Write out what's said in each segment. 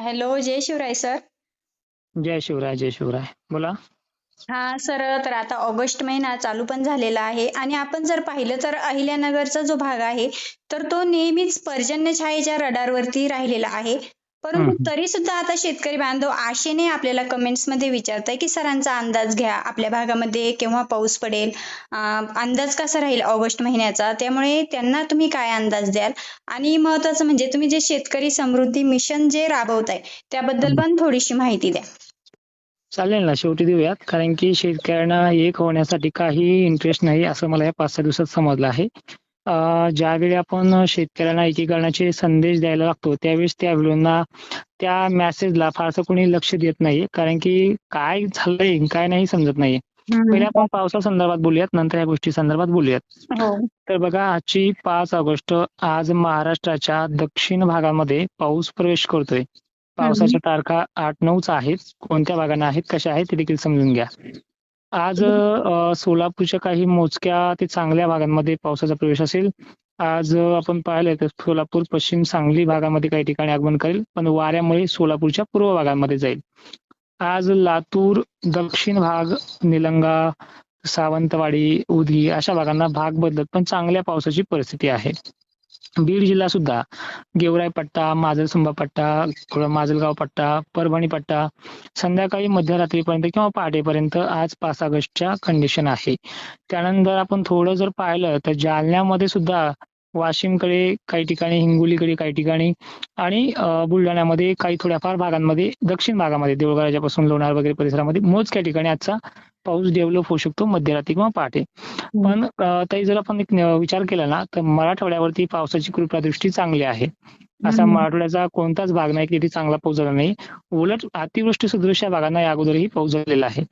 Hello जय Shivray sir. जय शिवराय जय शिवराय. बोला. हा सर तर आता ऑगस्ट महिना चालू पण झालेला आहे आणि आपण जर पाहिलं तर अहिल्यानगरचा जो भाग आहे तर तो नेहमीच पर्जन्यछायेच्या रडारवरती राहिलेला आहे. परंतु. तरी सुद्धा आता शेतकरी बांधव आशेने आपल्याला कमेंट्समध्ये विचारताय की सरांचा अंदाज घ्या आपल्या भागामध्ये केव्हा पाऊस पडेल? अंदाज कसा राहील ऑगस्ट महिन्याचा? त्यामुळे त्यांना तुम्ही काय अंदाज द्याल? आणि महत्वाचं म्हणजे तुम्ही जे शेतकरी समृद्धी मिशन जे राबवताय त्याबद्दल पण थोडीशी माहिती द्या. चालेल ना शेवटी देऊयात. कारण की शेतकऱ्यांना एक होण्यासाठी काही इंटरेस्ट नाही असं मला या पाच सहा दिवसात समजलं आहे. ज्यावेळी आपण शेतकऱ्यांना एकीकरणाचे संदेश द्यायला लागतो त्यावेळेस त्या व्हिडिओना त्या मेसेजला फारसं कोणी लक्ष देत नाही कारण की काय झालंय काय नाही समजत नाही पहिले आपण पावसा संदर्भात बोलूयात नंतर या गोष्टी संदर्भात बोलूयात. हो. तर बघा आजची पाच ऑगस्ट आज महाराष्ट्राच्या दक्षिण भागामध्ये पाऊस प्रवेश करतोय. पावसाच्या तारखा आठ नऊच आहेत. कोणत्या भागांना आहेत कशा आहेत ते देखील समजून घ्या. आज सोलापूरच्या काही मोजक्या ते चांगल्या भागांमध्ये पावसाचा प्रवेश असेल. आज आपण पाहिलं तर सोलापूर पश्चिम सांगली भागामध्ये काही ठिकाणी आगमन करेल पण वाऱ्यामुळे सोलापूरच्या पूर्व भागांमध्ये जाईल. आज लातूर दक्षिण भाग निलंगा सावंतवाडी उदगी अशा भागांना भाग बदलत पण चांगल्या पावसाची परिस्थिती आहे. बीड जिल्हा सुद्धा गेवराई पट्टा माजलसुंबा पट्टा माजलगाव पट्टा परभणी पट्टा संध्याकाळी मध्यरात्रीपर्यंत किंवा पहाटेपर्यंत आज पाच ऑगस्टच्या कंडिशन आहे. त्यानंतर आपण थोडं जर पाहिलं तर जालन्यामध्ये सुद्धा वाशिमकडे काही ठिकाणी हिंगोलीकडे काही ठिकाणी आणि बुलढाण्यामध्ये काही थोड्याफार भागांमध्ये दक्षिण भागामध्ये देऊळगाव लोणार वगैरे परिसरामध्ये मोजक्या ठिकाणी आजचा पाऊस डेव्हलप होऊ शकतो मध्यरात्री किंवा पहाटे. पण ताई जर आपण एक विचार केला ना तर मराठवाड्यावरती पावसाची कृपादृष्टी चांगली आहे. असा. मराठवाड्याचा कोणताच भाग नाही की तिथे चांगला पाऊस झाला नाही. उलट अतिवृष्टी सदृश या भागांना या अगोदरही पाऊस झालेला आहे.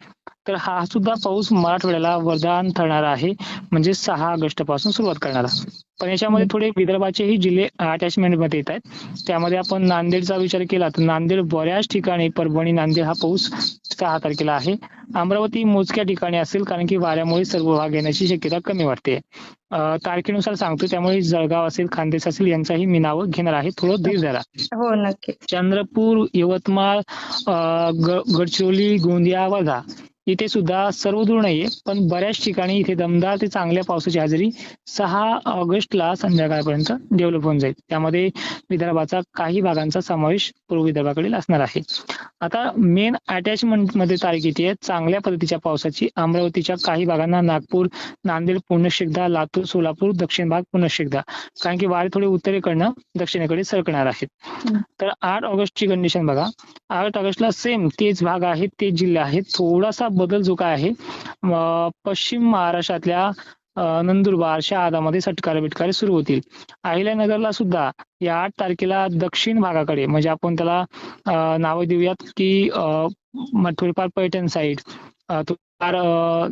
तर हा सुद्धा पाऊस मराठवाड्याला वरदान ठरणारा आहे. म्हणजे सहा ऑगस्टपासून सुरुवात करणारा पण याच्यामध्ये थोडे विदर्भाचेही जिल्हे अटॅचमेंटमध्ये येत आहेत. त्यामध्ये आपण नांदेडचा विचार केला तर नांदेड बऱ्याच ठिकाणी परभणी नांदेड हा पाऊस सहा तारखेला आहे. अमरावती मोजक्या ठिकाणी असेल कारण की वाऱ्यामुळे सर्व भाग येण्याची शक्यता कमी वाटते. तारखेनुसार सांगतो त्यामुळे जळगाव असेल खानदेश असेल यांचाही मी नावं घेणार आहे. थोडं धीर धरा. हो नक्की चंद्रपूर यवतमाळ गडचिरोली गोंदिया वर्धा इथे सुद्धा सर्वदूर नाहीये पण बऱ्याच ठिकाणी इथे दमदार ते चांगल्या पावसाची हजेरी सहा ऑगस्टला संध्याकाळपर्यंत डेव्हलप होऊन जाईल. त्यामध्ये विदर्भाचा काही भागांचा समावेश पूर्व विदर्भाकडील असणार आहे. आता मेन अटॅचमेंटमध्ये तारीख किती आहे चांगल्या पद्धतीच्या पावसाची अमरावतीच्या काही भागांना नागपूर नांदेड पुन्हा एकदा लातूर सोलापूर दक्षिण भाग पुन्हा एकदा कारण की वारे थोडे उत्तरेकडनं दक्षिणेकडे सरकणार आहेत. तर आठ ऑगस्टची कंडिशन बघा. आठ ऑगस्टला सेम तेच भाग आहेत तेच जिल्हे आहेत. थोडासा बदल जो काय आहे पश्चिम महाराष्ट्रातल्या नंदुरबार शहादामध्ये सटकारे बिटकारे सुरू होतील. अहिल्यानगरला सुद्धा या आठ तारखेला दक्षिण भागाकडे म्हणजे आपण त्याला नावं देऊयात की थोडीफार पैठण साईड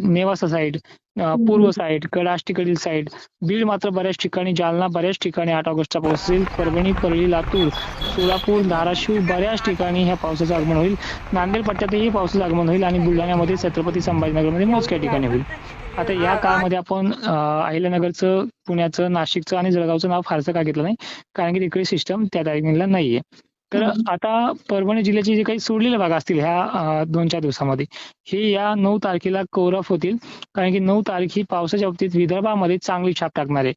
नेवासा साईड पूर्व साईड कडाष्टीकडील साईड बीड मात्र बऱ्याच ठिकाणी जालना बऱ्याच ठिकाणी आठ ऑगस्टचा पाऊस असेल परभणी परळी लातूर सोलापूर धाराशिव बऱ्याच ठिकाणी ह्या पावसाचं आगमन होईल. नांदेड पट्ट्यातही पावसाचं आगमन होईल आणि बुलढाण्यामध्ये छत्रपती संभाजीनगरमध्ये मोजक्या ठिकाणी होईल. आता या काळामध्ये आपण अहिल्यानगरचं पुण्याचं नाशिकचं आणि जळगावचं नाव फारसं का घेतलं नाही? कारण की तिकडे सिस्टम त्या तारखेला नाहीये. तर आता परभणी जिल्ह्याचे जे काही सोडलेले भाग असतील ह्या दोन चार दिवसामध्ये हे या नऊ तारखेला कव्हर होतील. कारण की नऊ तारीख ही पावसाच्या बाबतीत विदर्भामध्ये चांगली छाप टाकणार आहे.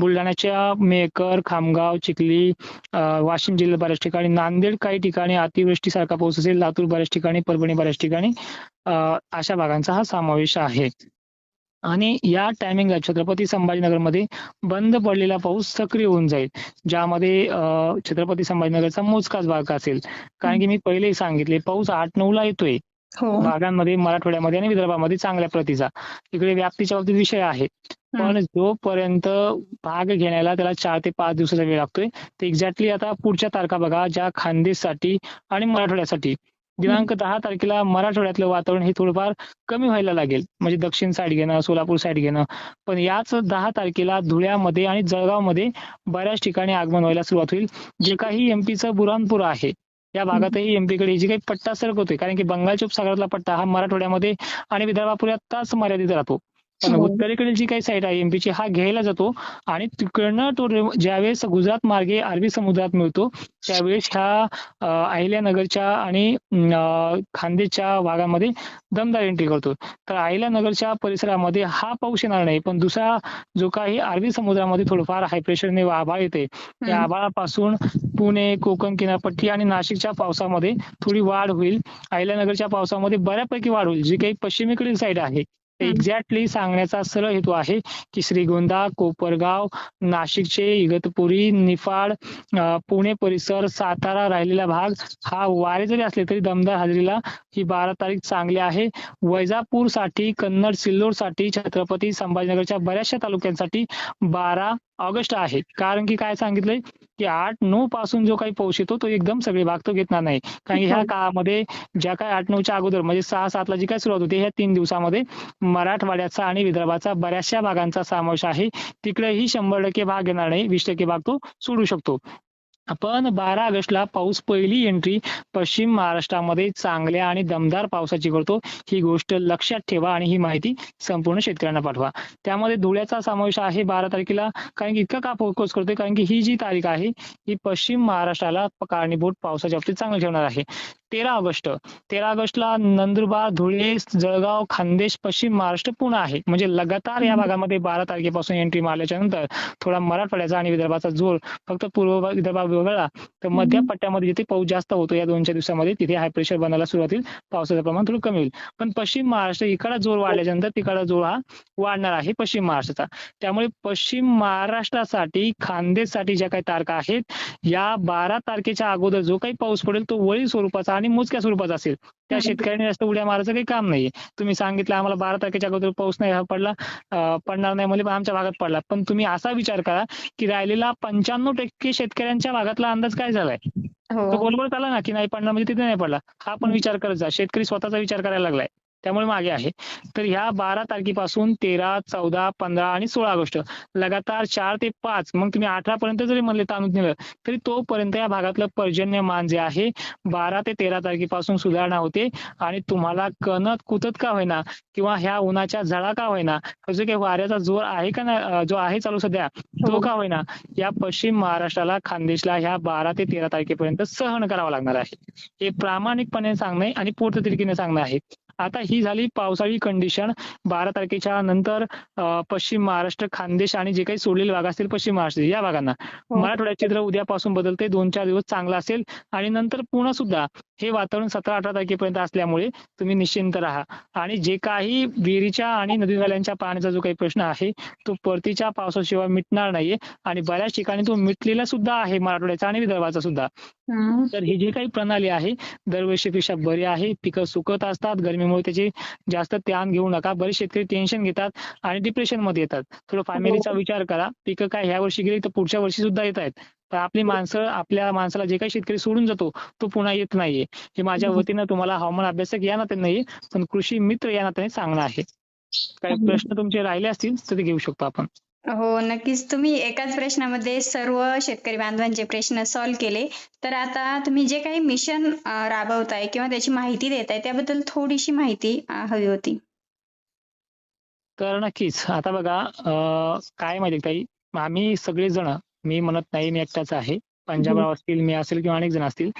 बुलढाण्याच्या मेकर खामगाव चिखली अं, वाशिम जिल्ह्यात बऱ्याच ठिकाणी नांदेड काही ठिकाणी अतिवृष्टीसारखा पाऊस असेल लातूर बऱ्याच ठिकाणी परभणी बऱ्याच ठिकाणी अं, अशा भागांचा हा समावेश आहे. आणि या टायमिंगला छत्रपती संभाजीनगरमध्ये बंद पडलेला पाऊस सक्रिय होऊन जाईल ज्यामध्ये छत्रपती संभाजीनगरचा मोजकाच भाग असेल. कारण की मी पहिलेही सांगितले पाऊस आठ नऊ ला येतोय. हो. भागांमध्ये मराठवाड्यामध्ये आणि विदर्भामध्ये चांगल्या प्रतीचा. इकडे व्याप्तीच्या बाबतीत विषय आहे. पण जोपर्यंत भाग घेण्याला त्याला चार ते पाच दिवसाचा वेळ लागतोय तर एक्झॅक्टली आता पुढच्या तारखा बघा ज्या खानदेशसाठी आणि मराठवाड्यासाठी. दिनांक दहा तारखेला मराठवाड्यातलं वातावरण हे थोडंफार कमी व्हायला लागेल. म्हणजे दक्षिण साईड घेणं सोलापूर साईड घेणं. पण याच दहा तारखेला धुळ्यामध्ये आणि जळगावमध्ये बऱ्याच ठिकाणी आगमन व्हायला सुरुवात होईल. जे काही एमपीचं बुरानपूर आहे या भागातही एमपी कडे जी काही पट्टा सरकवतोय कारण की बंगालच्या उपसागरातला पट्टा हा मराठवाड्यामध्ये आणि विदर्भापुऱ्यातच मर्यादित राहतो. पण हो. उत्तरेकडील जी काही साईड आहे एमपीची हा घ्यायला जातो आणि तिकडनं तो ज्यावेळेस गुजरात मार्गे अरबी समुद्रात मिळतो त्यावेळेस ह्या अहिल्यानगरच्या आणि अं, खानदेशच्या भागामध्ये दमदार एंट्री करतो तर अहिल्यानगरच्या परिसरामध्ये हा पाऊस येणार नाही पण दुसरा जो काही अरबी समुद्रामध्ये थोडंफार हाय प्रेशरने आभाळ येते त्या. आभाळापासून पुणे कोकण किनारपट्टी आणि नाशिकच्या पावसामध्ये थोडी वाढ होईल अहिल्यानगरच्या पावसामध्ये बऱ्यापैकी वाढ होईल जी काही पश्चिमेकडील साईड आहे. एक्झॅक्टली सांगण्याचा सरळ हेतू आहे की श्रीगोंदा कोपरगाव नाशिकचे इगतपुरी निफाड पुणे परिसर सातारा राहिलेला भाग हा वारे जरी असले तरी दमदार हजेरीला ही बारा तारीख चांगली आहे. वैजापूरसाठी कन्नड सिल्लोडसाठी छत्रपती संभाजीनगरच्या बऱ्याचशा तालुक्यांसाठी बारा ऑगस्ट आहे. कारण की काय सांगितलंय? की आठ नऊ पासून जो काही पाऊस येतो तो एकदम सगळे भाग तो घेतणार नाही. कारण की ह्या. काळामध्ये ज्या काही आठ नऊच्या अगोदर म्हणजे सहा सातला जी काही सुरुवात होते ह्या तीन दिवसामध्ये मराठवाड्याचा आणि विदर्भाचा बऱ्याचशा भागांचा समावेश आहे. तिकडेही शंभर टक्के भाग घेणार नाही वीस टक्के भाग तो सोडू शकतो. पण बारा ऑगस्टला पाऊस पहिली एंट्री पश्चिम महाराष्ट्रामध्ये चांगल्या आणि दमदार पावसाची करतो. ही गोष्ट लक्षात ठेवा आणि ही माहिती संपूर्ण शेतकऱ्यांना पाठवा. त्यामध्ये धुळ्याचा समावेश आहे बारा तारखेला. कारण की इतका का फोकस करतोय? कारण की ही जी तारीख आहे ही पश्चिम महाराष्ट्राला कारणीभूत पावसाच्या बाबतीत चांगली ठेवणार आहे. तेरा ऑगस्ट. तेरा ऑगस्टला नंदुरबार धुळे जळगाव खानदेश पश्चिम महाराष्ट्र पुणे आहे म्हणजे लगातार या. भागामध्ये बारा तारखेपासून एंट्री मारल्याच्या नंतर थोडा मराठवाड्याचा आणि विदर्भाचा जोर फक्त पूर्व विदर्भ वगळला तर मध्य. पट्ट्यामध्ये जिथे पाऊस जास्त होतो या दोन चार दिवसामध्ये तिथे हाय प्रेशर बनायला सुरुवात होईल पावसाचं प्रमाण थोडं कमी होईल पण पश्चिम महाराष्ट्र इकडा जोर वाढल्याच्या नंतर तिकडा जोर हा वाढणार आहे पश्चिम महाराष्ट्राचा त्यामुळे पश्चिम महाराष्ट्रासाठी खानदेशसाठी ज्या काही तारखा आहेत या बारा तारखेच्या अगोदर जो काही पाऊस पडेल तो वळी स्वरूपाचा आणि मोजक्या स्वरूपाचा असेल त्या हम्म. शेतकऱ्यांनी जास्त उड्या मारायचं काही काम नाहीये. तुम्ही सांगितलं आम्हाला बारा तारखेच्या अगोदर पाऊस नाही हा पडला. पडणार नाही म्हणजे आमच्या भागात पडला. पण तुम्ही असा विचार करा की राहिलेला पंच्याण्णव टक्के शेतकऱ्यांच्या भागातला अंदाज काय झालाय? तो हो गोलगोल आला ना की नाही पडणार म्हणजे तिथे नाही पडला. हा पण विचार करत जा. शेतकरी स्वतःचा विचार करायला लागलाय. त्यामुळे मागे आहे. तर ह्या बारा तारखेपासून तेरा चौदा पंधरा आणि सोळा ऑगस्ट लगातार चार ते पाच मग तुम्ही अठरा पर्यंत जरी म्हणले ताणून नेलं तरी तोपर्यंत या भागातलं पर्जन्यमान जे आहे बारा ते तेरा तारखेपासून सुधारणा होते. आणि तुम्हाला कणत कुतत का होईना किंवा ह्या उन्हाच्या झळा का होईना जो काही वाऱ्याचा जोर आहे का ना अं, जो आहे चालू सध्या तो हो. का होईना या पश्चिम महाराष्ट्राला खानदेशला ह्या बारा ते तेरा तारखेपर्यंत सहन करावं लागणार आहे. हे प्रामाणिकपणे सांगणे आणि पोटतिडकीने सांगणं आहे. आता ही झाली पावसाळी कंडिशन बारा तारखेच्या नंतर पश्चिम महाराष्ट्र खानदेश आणि जे काही सोडलेले भाग असतील पश्चिम महाराष्ट्र या भागांना. हो. मराठवाड्यात चित्र उद्यापासून बदलते. दोन चार दिवस चांगला असेल. आणि नंतर पुन्हा सुद्धा हे वातावरण सतरा अठरा तारखेपर्यंत असल्यामुळे तुम्ही निश्चिंत राहा. आणि जे काही विहिरीच्या आणि नदी नाल्यांच्या पाण्याचा जो काही प्रश्न आहे तो परतीच्या पावसाशिवाय मिटणार नाहीये. आणि बऱ्याच ठिकाणी तो मिटलेला सुद्धा आहे मराठवाड्याचा आणि विदर्भाचा सुद्धा. तर ही जी काही प्रणाली आहे दरवर्षीपेक्षा बरी आहे. पिकं सुकत असतात. गरमीमुळे त्याची जास्त ताण घेऊ नका. बरेच शेतकरी टेन्शन घेतात आणि डिप्रेशनमध्ये येतात. थोडं फॅमिलीचा विचार करा. पिकं काय ह्या वर्षी गेली तर पुढच्या वर्षी सुद्धा येत आहेत. तर आपली माणसं आपल्या माणसाला जे काही शेतकरी सोडून जातो तो पुन्हा येत नाहीये. हे माझ्या. वतीनं तुम्हाला हवामान अभ्यासक या नात्याने नाही पण कृषी मित्र या नात्याने सांगणं आहे. काही. प्रश्न तुमचे राहिले असतील तर ते घेऊ शकतो आपण. हो नक्कीच. तुम्ही एकाच प्रश्नामध्ये सर्व शेतकरी बांधवांचे प्रश्न सॉल्व्ह केले. तर आता तुम्ही जे काही मिशन राबवताय किंवा त्याची माहिती देताय त्याबद्दल थोडीशी माहिती हवी होती. तर नक्कीच. आता बघा काय माहिती ताई? आम्ही सगळेजण मी म्हणत नाही मी एकटाच आहे पंजाबराव असतील मी असेल किंवा अनेक जण असतील.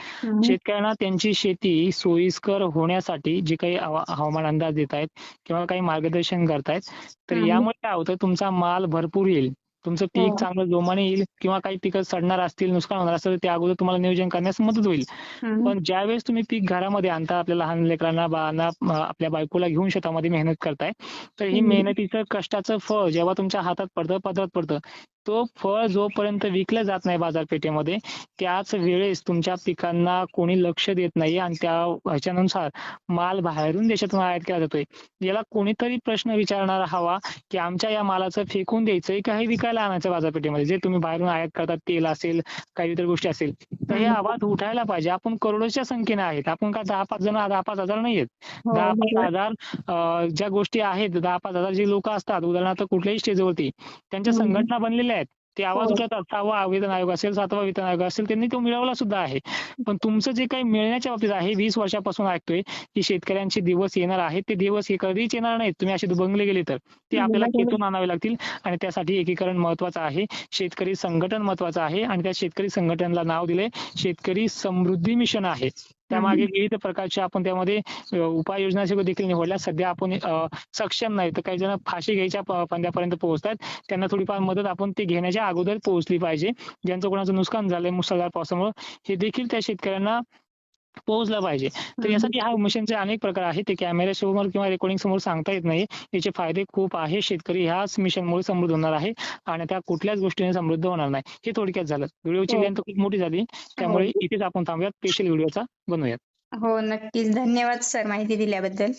शेतकऱ्यांना त्यांची शेती सोयीस्कर होण्यासाठी जे काही हवा- हवामान अंदाज देत आहेत किंवा काही मार्गदर्शन करतायत तर. यामुळे काय होतं तुमचा माल भरपूर येईल तुमचं पीक हो. चांगलं जोमाने येईल किंवा काही पिकं सडणार असतील नुकसान होणार असेल त्या अगोदर तुम्हाला नियोजन करण्यास मदत होईल. पण ज्यावेळेस तुम्ही पीक घरामध्ये आणता आपल्या लहान लेकरांना बाळांना आपल्या बायकोला घेऊन शेतामध्ये मेहनत करताय तर ही. मेहनतीचं कष्टाचं फळ जेव्हा तुमच्या हातात पडतं पदरात पडतं तो फळ जोपर्यंत विकलं जात नाही बाजारपेठेमध्ये त्याच वेळेस तुमच्या पिकांना कोणी लक्ष देत नाही आणि त्या ह्याच्यानुसार माल बाहेरून देशातून आयात केला जातोय याला कोणीतरी प्रश्न विचारणारा हवा की आमच्या या मालाचं फेकून द्यायचंय का हे विकायला आणायचं बाजारपेठेमध्ये जे तुम्ही बाहेरून आयात करतात तेल असेल काही इतर गोष्टी असेल तर हे. आवाज उठायला पाहिजे आपण करोडोच्या संख्येने आहेत आपण का दहा पाच जण दहा पाच हजार नाहीयेत हो, दहा पाच. हजार ज्या गोष्टी आहेत दहा पाच हजार जे लोक असतात उदाहरणार्थ कुठल्याही स्टेजवरती त्यांच्या. संघटना बनलेल्या आहेत ते आवाज हो. उठवतात सहावा वेतन आयोग असेल सातवा वेतन आयोग असेल त्यांनी तो मिळवला सुद्धा आहे. पण तुमचं जे काही मिळण्याच्या बाबतीत आहे वीस वर्षापासून ऐकतोय की शेतकऱ्यांचे दिवस येणार आहेत ते दिवस हे कधीच येणार नाहीत. तुम्ही असे दुबंगले गेले तर. ते आपल्याला. खेचून आणावे लागतील. आणि त्यासाठी एकीकरण महत्वाचं आहे. शेतकरी संघटन महत्वाचं आहे. आणि त्या शेतकरी संघटनेला नाव दिले शेतकरी समृद्धी मिशन आहे. त्यामागे विविध प्रकारच्या आपण त्यामध्ये उपाययोजना देखील निवडल्या. सध्या आपण अ, सक्षम नाही. तर काही जण फाशी घ्यायच्या पंध्यापर्यंत पोहोचतात. त्यांना थोडीफार मदत आपण ते घेण्याच्या अगोदर पोहोचली पाहिजे. ज्यांचं कोणाचं नुकसान झालंय मुसळधार पावसामुळे हे देखील त्या शेतकऱ्यांना पोहोचलं पाहिजे. तर यासाठी हा मिशनचे अनेक प्रकार आहेत. ते कॅमेरा समोर किंवा रेकॉर्डिंग समोर सांगता येत नाही. याचे फायदे खूप आहे. शेतकरी ह्याच मिशनमुळे समृद्ध होणार आहे आणि त्या कुठल्याच गोष्टीने समृद्ध होणार नाही. हे थोडक्यात झालं. व्हिडिओची हो. लेंथ खूप मोठी झाली. त्यामुळे इथेच आपण थांबूयात. स्पेशल व्हिडिओचा बनवूयात. हो नक्कीच. धन्यवाद सर माहिती दिल्याबद्दल.